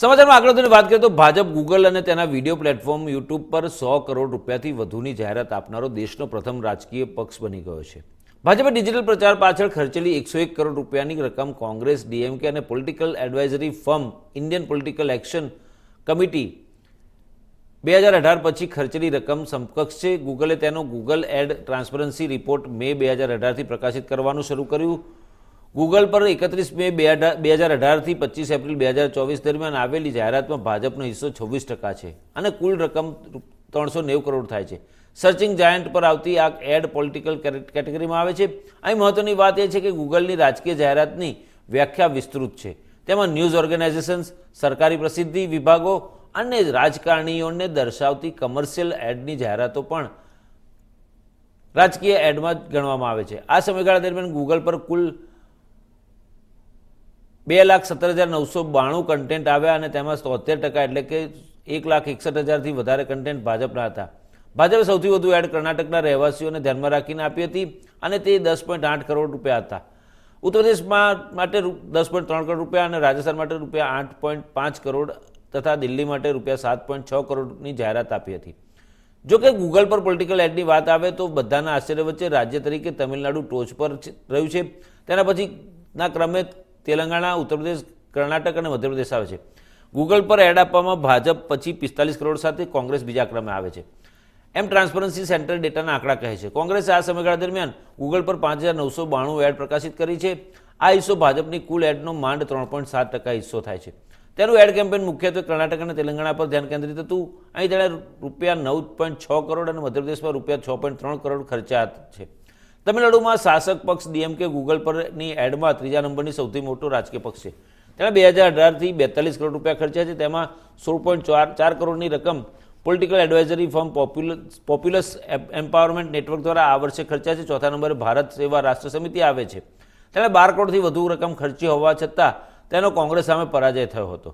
સમાચારમાં આગળ વધીને વાત કરીએ તો ભાજપ, ગૂગલ અને તેના વીડિયો પ્લેટફોર્મ યુટ્યુબ પર સો કરોડ રૂપિયાથી વધુની જાહેરાત આપનારો દેશનો પ્રથમ રાજકીય પક્ષ બની ગયો છે. ભાજપે ડિજિટલ પ્રચાર પાછળ ખર્ચેલી એકસો એક કરોડ રૂપિયાની રકમ કોંગ્રેસ, ડીએમકે અને political advisory firm Indian political action committee બે હજાર અઢાર પછી ખર્ચેલી રકમ સમકક્ષ છે. ગૂગલે તેનો ગૂગલ એડ ટ્રાન્સપરન્સી રિપોર્ટ મે બે હજાર અઢારથી પ્રકાશિત કરવાનું શરૂ કર્યું. ગૂગલ પર એકત્રીસ મે બે હજાર અઢારથી પચીસ એપ્રિલ બે હજાર ચોવીસ દરમિયાન આવેલી જાહેરાતમાં ભાજપનો હિસ્સો છવ્વીસ ટકા છે અને કુલ રકમ ત્રણસો નેવું કરોડ થાય છે. સર્ચિંગ જાયન્ટ પર આવતી આ એડ પોલિટિકલ કેટેગરીમાં આવે છે. અહીં મહત્વની વાત એ છે કે ગૂગલની રાજકીય જાહેરાતની વ્યાખ્યા વિસ્તૃત છે. તેમાં ન્યૂઝ ઓર્ગેનાઇઝેશન્સ, સરકારી પ્રસિદ્ધિ વિભાગો અને રાજકારણીઓને દર્શાવતી કમર્શિયલ એડની જાહેરાતો પણ રાજકીય એડમાં ગણવામાં આવે છે. આ સમયગાળા દરમિયાન ગૂગલ પર કુલ બે લાખ સત્તર હજાર નવસો બાણું કન્ટેન્ટ આવ્યા અને તેમાં તોતેર ટકા એટલે કે એક લાખ એકસઠ હજારથી વધારે કન્ટેન્ટ ભાજપના હતા. ભાજપે સૌથી વધુ એડ કર્ણાટકના રહેવાસીઓને ધ્યાનમાં રાખીને આપી હતી અને તે દસ પોઈન્ટ આઠ કરોડ રૂપિયા હતા. ઉત્તર પ્રદેશમાં માટે દસ પોઈન્ટ ત્રણ કરોડ રૂપિયા અને રાજસ્થાન માટે રૂપિયા આઠ પોઈન્ટ પાંચ કરોડ તથા દિલ્હી માટે રૂપિયા સાત પોઈન્ટ છ કરોડની જાહેરાત આપી હતી. જો કે ગૂગલ પર પોલિટિકલ એડની વાત આવે તો બધાના આશ્ચર્ય વચ્ચે રાજ્ય તરીકે તમિલનાડુ ટોચ પર રહ્યું છે. તેના પછીના ક્રમે તેલંગાણા, ઉત્તર પ્રદેશ, કર્ણાટક અને મધ્યપ્રદેશ આવે છે. ગૂગલ પર એડ આપવામાં ભાજપ પછી પિસ્તાલીસ કરોડ સાથે કોંગ્રેસ બીજા ક્રમે આવે છે. એમ ટ્રાન્સપરન્સી સેન્ટર ડેટાના આંકડા કહે છે. કોંગ્રેસે આ સમયગાળા દરમિયાન ગૂગલ પર પાંચ હજાર નવસો બાણું એડ પ્રકાશિત કરી છે. આ હિસ્સો ભાજપની કુલ એડનો માંડ ત્રણ પોઈન્ટ સાત ટકા હિસ્સો થાય છે. તેનું એડ કેમ્પેન મુખ્યત્વે કર્ણાટક અને તેલંગાણા પર ધ્યાન કેન્દ્રિત હતું. અહીં તેણે રૂપિયા નવ પોઈન્ટ છ કરોડ અને મધ્યપ્રદેશમાં રૂપિયા છ પોઈન્ટ ત્રણ કરોડ ખર્ચા છે. તમિલનાડુમાં શાસક પક્ષ ડીએમકે ગૂગલ પરની એડમાં ત્રીજા નંબરની સૌથી મોટો રાજકીય પક્ષ છે. તેણે બે હજાર અઢારથી બેતાલીસ કરોડ રૂપિયા ખર્ચ્યા છે. તેમાં સોળ પોઈન્ટ ચાર ચાર કરોડની રકમ political advisory firm populous populous empowerment network દ્વારા આ વર્ષે ખર્ચ્યા છે. ચોથા નંબરે ભારત સેવા રાષ્ટ્ર સમિતિ આવે છે. તેણે બાર કરોડથી વધુ રકમ ખર્ચી હોવા છતાં તેનો કોંગ્રેસ સામે પરાજય થયો હતો.